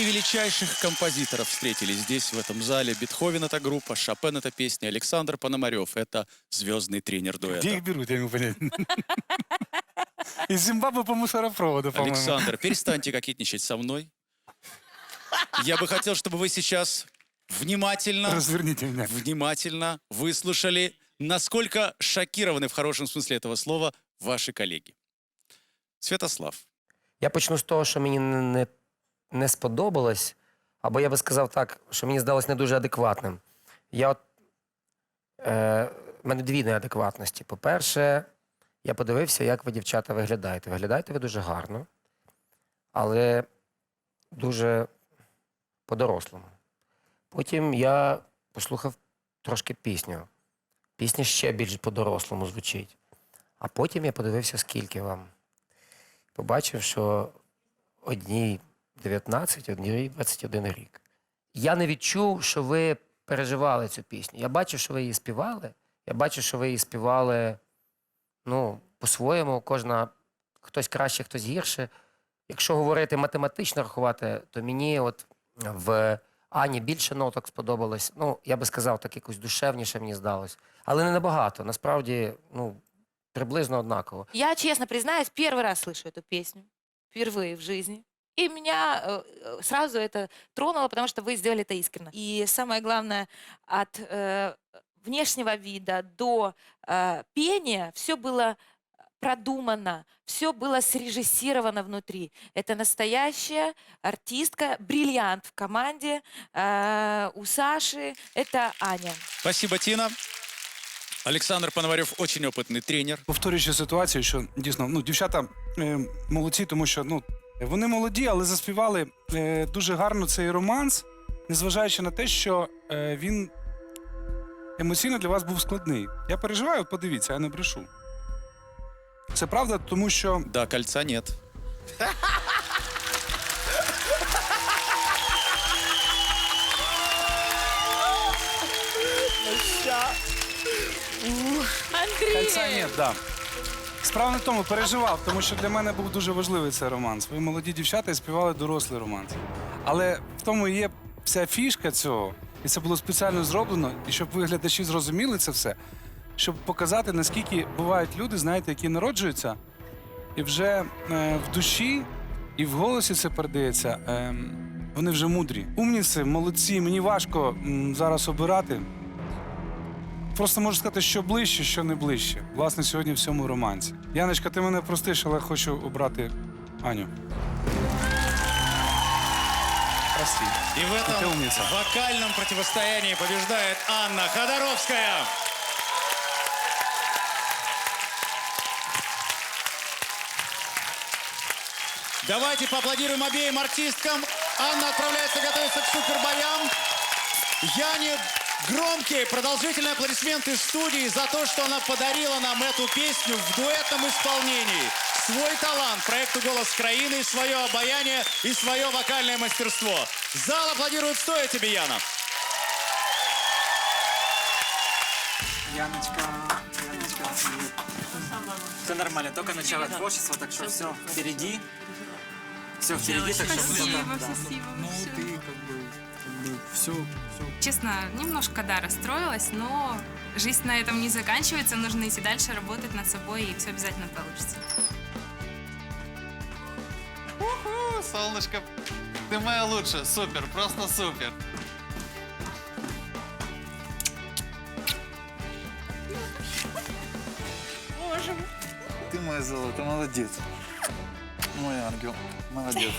Три величайших композиторов встретились здесь, в этом зале. Бетховен — это группа, Шопен — это песня, Александр Пономарев — это звездный тренер Где дуэта. их берут, я не понять. Из Зимбабве по мусоропроводу, по-моему. Александр, перестаньте кокетничать со мной. Я бы хотел, чтобы вы сейчас внимательно, Разверните меня. внимательно выслушали, насколько шокированы в хорошем смысле этого слова ваши коллеги. Святослав, Я почну з того, що мені не, не, не сподобалось, або я би сказав так, що мені здалось не дуже адекватним. Я от, е, в мене дві неадекватності. По-перше, я подивився, як ви, дівчата, виглядаєте. Виглядаєте ви дуже гарно, але дуже по-дорослому. Потім я послухав трошки пісню. Пісня ще більш по-дорослому звучить. А потім я подивився, скільки вам побачив, що одній 19, одній 21 рік. Я не відчув, що ви переживали цю пісню. Я бачив, що ви її співали. Я бачив, що ви її співали ну, по-своєму, кожна хтось краще, хтось гірше. Якщо говорити математично рахувати, то мені от в Ані більше ноток сподобалось. Ну, я би сказав, так якось душевніше мені здалось. Але не набагато. Насправді, ну, приблизно однаково. Я, честно признаюсь, первый раз слышу эту песню. Впервые в жизни. И меня э, э, сразу это тронуло, потому что вы сделали это искренне. И самое главное, от э, внешнего вида до э, пения все было продумано, все было срежиссировано внутри. Это настоящая артистка, бриллиант в команде. Э, у Саши это Аня. спасибо, Тина. Александр Пономарев очень опытный тренер. Повторюючи ситуацію, що дійсно ну, дівчата е, молодці, тому що ну, вони молоді, але заспівали е, дуже гарно цей романс, незважаючи на те, що е, він емоційно для вас був складний. Я переживаю, подивіться, я не брешу. Це правда, тому що Да, кольца нет. Андрей! кольця ні, да. Справа не в тому, переживав, тому що для мене був дуже важливий цей романс. Ви молоді дівчата і співали дорослий романс. Але в тому є вся фішка цього, і це було спеціально зроблено, і щоб ви глядачі зрозуміли це все, щоб показати, наскільки бувають люди, знаєте, які народжуються, і вже е, в душі і в голосі це передається. Е, вони вже мудрі. Умніці, молодці. Мені важко м, зараз обирати. Просто можу сказати, що ближче, що не ближче. Власне, сьогодні в цьому романці. Яночка, ти мене простиш, але хочу обрати Аню. Прости. И в этом умница. вокальном противостоянии побеждает Анна Ходоровская. Давайте поаплодируем обеим артисткам. Анна отправляется готовиться к супербоям. Яне громкие, продолжительные аплодисменты студии за то, что она подарила нам эту песню в дуэтном исполнении. Свой талант проекту «Голос Краины», свое обаяние и свое вокальное мастерство. Зал аплодирует стоя тебе, Яна. Яночка, Яночка. Все нормально, только начало творчества, так что все впереди. Все впереди, так что Спасибо, спасибо. Ну, ты как бы все, все. Честно, немножко, да, расстроилась, но жизнь на этом не заканчивается, нужно идти дальше, работать над собой, и все обязательно получится. Уху, солнышко, ты моя лучшая, супер, просто супер. Ты мое золото, молодец. Мой ангел, молодец.